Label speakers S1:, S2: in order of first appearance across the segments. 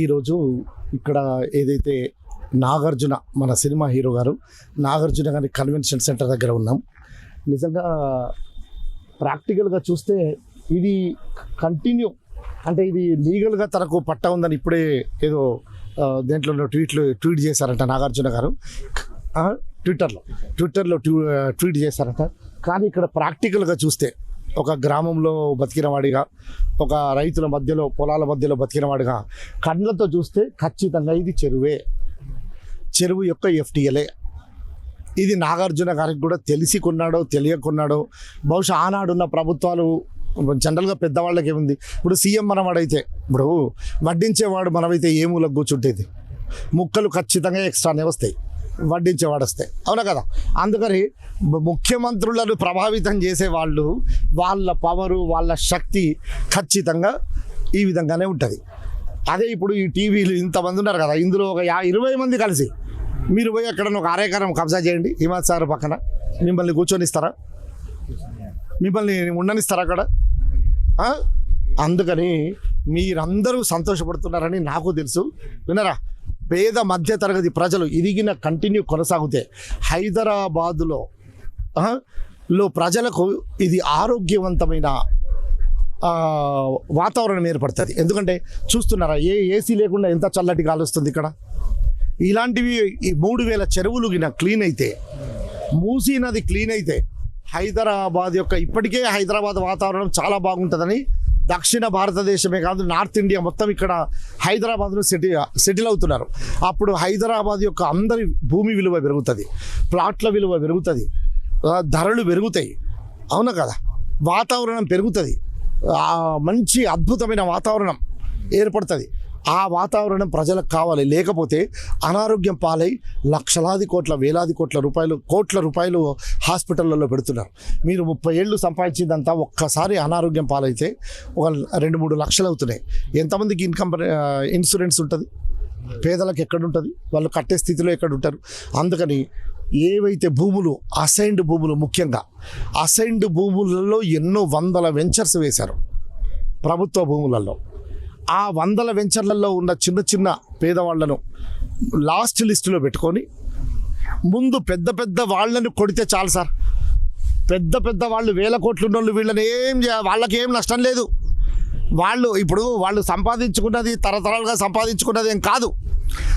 S1: ఈరోజు ఇక్కడ ఏదైతే నాగార్జున మన సినిమా హీరో గారు నాగార్జున గారి కన్వెన్షన్ సెంటర్ దగ్గర ఉన్నాం. నిజంగా ప్రాక్టికల్గా చూస్తే ఇది కంటిన్యూ అంటే ఇది లీగల్గా తనకు పట్ట ఉందని ఇప్పుడే ఏదో దేంట్లో ట్వీట్లు ట్వీట్ చేశారంట నాగార్జున గారు. ట్విట్టర్లో ట్విట్టర్లో ట్వీట్ చేశారంట. కానీ ఇక్కడ ప్రాక్టికల్గా చూస్తే ఒక గ్రామంలో బతికినవాడిగా ఒక రైతుల మధ్యలో పొలాల మధ్యలో బతికినవాడిగా కళ్ళతో చూస్తే ఖచ్చితంగా ఇది చెరువే. చెరువు యొక్క ఎఫ్టీఎలే ఇది నాగార్జున గారికి కూడా తెలిసి కొన్నాడో తెలియకున్నాడో బహుశా ఆనాడున్న ప్రభుత్వాలు జనరల్గా పెద్దవాళ్ళకి ఏముంది? ఇప్పుడు సీఎం మనవాడైతే ఇప్పుడు వడ్డించేవాడు మనమైతే ఏ మూలకు కూర్చుంటేది ముక్కలు ఖచ్చితంగా ఎక్స్ట్రానే వస్తాయి. వడ్డించే వస్తాయి అవునా కదా? అందుకని ముఖ్యమంత్రులను ప్రభావితం చేసే వాళ్ళు వాళ్ళ పవరు వాళ్ళ శక్తి ఖచ్చితంగా ఈ విధంగానే ఉంటుంది. అదే ఇప్పుడు ఈ టీవీలు ఇంతమంది ఉన్నారు కదా ఇందులో ఒక యా ఇరవై మంది కలిసి. మీరు పోయి అక్కడ ఒక కార్యక్రమం కబ్జా చేయండి హిమాత్ సార్ పక్కన. మిమ్మల్ని కూర్చొనిస్తారా? మిమ్మల్ని ఉండనిస్తారా అక్కడ? అందుకని మీరందరూ సంతోషపడుతున్నారని నాకు తెలుసు. వినరా? పేద మధ్య తరగతి ప్రజలు ఇదిగిన కంటిన్యూ కొనసాగితే హైదరాబాదులో లో ప్రజలకు ఇది ఆరోగ్యవంతమైన వాతావరణం ఏర్పడుతుంది. ఎందుకంటే చూస్తున్నారా ఏ ఏసీ లేకుండా ఎంత చల్లటి గాలి వస్తుంది ఇక్కడ? ఇలాంటివి ఈ మూడు వేల చెరువులు గిన క్లీన్ అయితే మూసీ నది క్లీన్ అయితే హైదరాబాద్ యొక్క ఇప్పటికే హైదరాబాద్ వాతావరణం చాలా బాగుంటుందని దక్షిణ భారతదేశమే కాదు నార్త్ ఇండియా మొత్తం ఇక్కడ హైదరాబాద్లో సెటిల్ సెటిల్ అవుతున్నారు. అప్పుడు హైదరాబాద్ యొక్క అందరి భూమి విలువ పెరుగుతుంది ప్లాట్ల విలువ పెరుగుతుంది ధరలు పెరుగుతాయి. అవునా కదా? వాతావరణం పెరుగుతుంది. మంచి అద్భుతమైన వాతావరణం ఏర్పడుతుంది. ఆ వాతావరణం ప్రజలకు కావాలి. లేకపోతే అనారోగ్యం పాలై లక్షలాది కోట్ల వేలాది కోట్ల రూపాయలు కోట్ల రూపాయలు హాస్పిటళ్ళలో పెడుతున్నారు. మీరు ముప్పై ఏళ్ళు సంపాదించిందంతా ఒక్కసారి అనారోగ్యం పాలైతే ఒక రెండు మూడు లక్షలు అవుతున్నాయి. ఎంతమందికి ఇన్కమ్ ఇన్సూరెన్స్ ఉంటుంది? పేదలకు ఎక్కడుంటుంది? వాళ్ళు కట్టే స్థితిలో ఎక్కడ ఉంటారు అందుకని ఏవైతే భూములు అసైన్డ్ భూములు ముఖ్యంగా అసైన్డ్ భూములలో ఎన్నో వందల వెంచర్స్ వేశారు. ప్రభుత్వ భూములలో. ఆ వందల వెంచర్లలో ఉన్న చిన్న చిన్న పేదవాళ్ళను లాస్ట్ లిస్టులో పెట్టుకొని ముందు పెద్ద పెద్ద వాళ్ళని కొడితే చాలు సార్. పెద్ద పెద్ద వాళ్ళు వేల కోట్లు ఉన్నోళ్ళు వీళ్ళని ఏం వాళ్ళకి ఏం నష్టం లేదు. వాళ్ళు ఇప్పుడు వాళ్ళు సంపాదించుకున్నది తరతరాలుగా సంపాదించుకున్నది ఏం కాదు.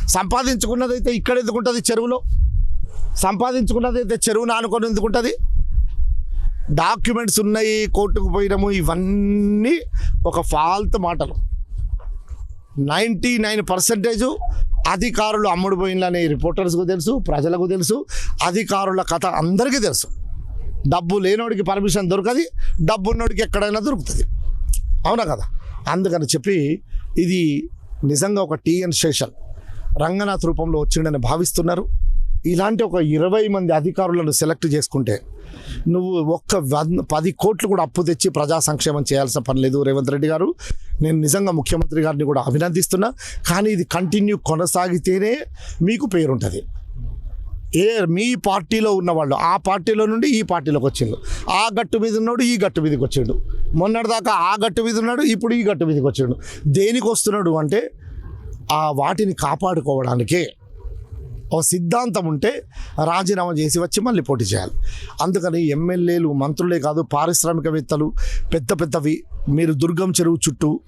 S1: సంపాదించుకున్నది అయితే ఇక్కడ ఎందుకు ఉంటుంది చెరువులో? సంపాదించుకున్నది అయితే చెరువును ఆనుకొని ఎందుకుంటుంది? డాక్యుమెంట్స్ ఉన్నాయి కోర్టుకు పోయినాము ఇవన్నీ ఒక ఫాల్త్ మాటలు. నైంటీ నైన్ పర్సెంటేజు అధికారులు అమ్ముడుపోయిందని రిపోర్టర్స్కు తెలుసు ప్రజలకు తెలుసు అధికారుల కథ అందరికీ తెలుసు. డబ్బు లేనోడికి పర్మిషన్ దొరకది డబ్బు ఉన్నోడికి ఎక్కడైనా దొరుకుతుంది. అవునా కదా? అందుకని చెప్పి ఇది నిజంగా ఒక టీఎన్ స్టేషన్. రంగనాథ్ రూపంలో వచ్చిండని భావిస్తున్నారు. ఇలాంటి ఒక ఇరవై మంది అధికారులను సెలెక్ట్ చేసుకుంటే నువ్వు ఒక్క పది కోట్లు కూడా అప్పు తెచ్చి ప్రజా సంక్షేమం చేయాల్సిన పని లేదు రేవంత్ రెడ్డి గారు. నేను నిజంగా ముఖ్యమంత్రి గారిని కూడా అభినందిస్తున్నా. కానీ ఇది కంటిన్యూ కొనసాగితేనే మీకు పేరుంటుంది ఏ మీ పార్టీలో ఉన్నవాళ్ళు ఆ పార్టీలో నుండి ఈ పార్టీలోకి వచ్చిండు. ఆ గట్టు మీద ఉన్నాడు ఈ గట్టు మీదకి వచ్చిండు. మొన్నటిదాకా ఆ గట్టు మీద ఉన్నాడు ఇప్పుడు ఈ గట్టు మీదకి వచ్చిండు. దేనికి వస్తున్నాడు అంటే ఆ వాటిని కాపాడుకోవడానికే. ఒక సిద్ధాంతం ఉంటే రాజీనామా చేసి వచ్చి మళ్ళీ పోటీ చేయాలి. అందుకని ఎమ్మెల్యేలు మంత్రులే కాదు పారిశ్రామికవేత్తలు పెద్ద పెద్దవి మీరు దుర్గం చెరువు చుట్టూ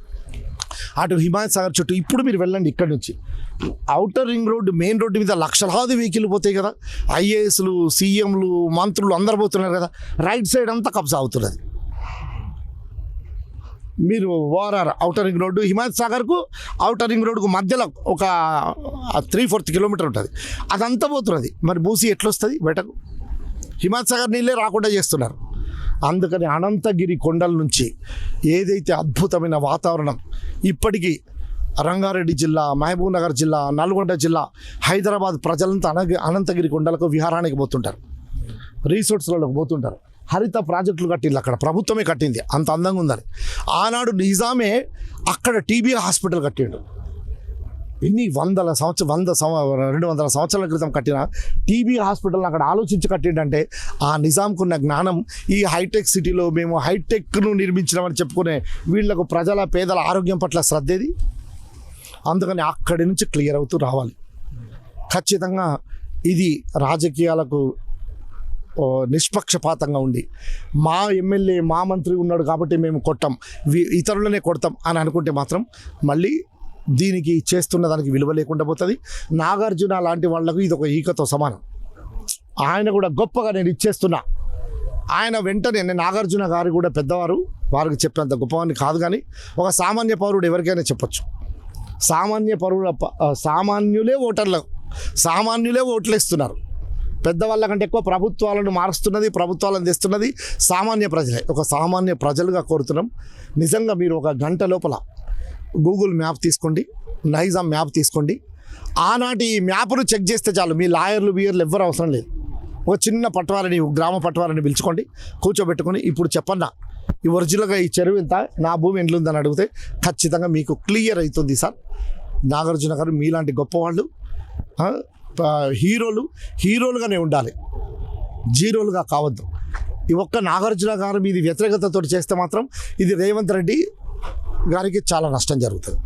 S1: అటు హిమాయత్ సాగర్ చుట్టూ ఇప్పుడు మీరు వెళ్ళండి ఇక్కడ నుంచి. Outer ring road main road మీద లక్షలాది వెహికల్ పోతాయి కదా. ఐఏఎస్లు సీఎంలు మంత్రులు అందరు పోతున్నారు కదా. రైట్ సైడ్ అంతా కబ్జా అవుతున్నది. మీరు ORR outer ring road Himayat సాగర్కు outer ring రోడ్డుకు మధ్యలో ఒక త్రీ ఫోర్త్ కిలోమీటర్ ఉంటుంది. అదంతా పోతున్నది. మరి మూసి ఎట్లొస్తుంది? బయటకు. హిమాయత్ సాగర్ నీళ్ళే రాకుండా చేస్తున్నారు. అందుకని అనంతగిరి కొండల నుంచి ఏదైతే అద్భుతమైన వాతావరణం ఇప్పటికీ రంగారెడ్డి జిల్లా మహబూబ్ నగర్ జిల్లా నల్గొండ జిల్లా హైదరాబాద్ ప్రజలంతా అనగ అనంతగిరి కొండలకు విహారానికి పోతుంటారు. రిసార్ట్స్లకు పోతుంటారు. హరిత ప్రాజెక్టులు కట్టింది అక్కడ. ప్రభుత్వమే కట్టింది. అంత అందంగా ఉందని ఆనాడు నిజామే అక్కడ టీబీ హాస్పిటల్ కట్టిండు. ఎన్ని వందల సంవత్సరం వంద సంవ రెండు వందల సంవత్సరాల క్రితం కట్టిన టీబీ హాస్పిటల్ అక్కడ ఆలోచించి కట్టిండంటే ఆ నిజాంకున్న జ్ఞానం ఈ హైటెక్ సిటీలో మేము హైటెక్ను నిర్మించినామని చెప్పుకునే వీళ్ళకు ప్రజల పేదల ఆరోగ్యం పట్ల శ్రద్ధేది? అందుకని అక్కడి నుంచి క్లియర్ అవుతూ రావాలి. ఖచ్చితంగా ఇది రాజకీయాలకు నిష్పక్షపాతంగా ఉండి మా ఎమ్మెల్యే మా మంత్రి ఉన్నాడు కాబట్టి మేము కొట్టాం వి- ఇతరులనే కొడతాం అని అనుకుంటే మాత్రం మళ్ళీ దీనికి చేస్తున్న దానికి విలువ లేకుండా పోతుంది. నాగార్జున లాంటి వాళ్ళకు ఇది ఒక ఈకతో సమానం. ఆయన కూడా గొప్పగా నేను ఇచ్చేస్తున్నా ఆయన వెంటనే నేను నాగార్జున గారు కూడా పెద్దవారు వారికి చెప్పినంత గొప్పవాడిని కాదు కానీ ఒక సామాన్య పౌరుడు ఎవరికైనా చెప్పొచ్చు. సామాన్య పౌరుల సామాన్యులే ఓటర్లు. సామాన్యులే ఓట్లు ఇస్తున్నారు పెద్దవాళ్ళ కంటే ఎక్కువ ప్రభుత్వాలను మారుస్తున్నది ప్రభుత్వాలను తెస్తున్నది సామాన్య ప్రజలే. ఒక సామాన్య ప్రజలుగా కోరుతున్నాం. నిజంగా మీరు ఒక గంట లోపల గూగుల్ మ్యాప్ తీసుకోండి నైజాం మ్యాప్ తీసుకోండి. ఆనాటి ఈ మ్యాప్ను చెక్ చేస్తే చాలు. మీ లాయర్లు బియర్లు ఎవ్వరు అవసరం లేదు. ఒక చిన్న పట్టవారిని గ్రామ పట్టవారిని పిలుచుకోండి కూర్చోబెట్టుకొని ఇప్పుడు చెప్పన్నా ఈ ఒరిజినల్గా ఈ చెరువు ఎంత నా భూమి ఎండ్లుందని అడిగితే ఖచ్చితంగా మీకు క్లియర్ అవుతుంది సార్. నాగార్జున గారు మీలాంటి గొప్పవాళ్ళు హీరోలు హీరోలుగానే ఉండాలి. జీరోలుగా కావద్దు. ఈ ఒక్క నాగార్జున గారు మీది వ్యతిరేకతతో చేస్తే మాత్రం ఇది రేవంత్ రెడ్డి గారికి చాలా నష్టం జరుగుతుంది.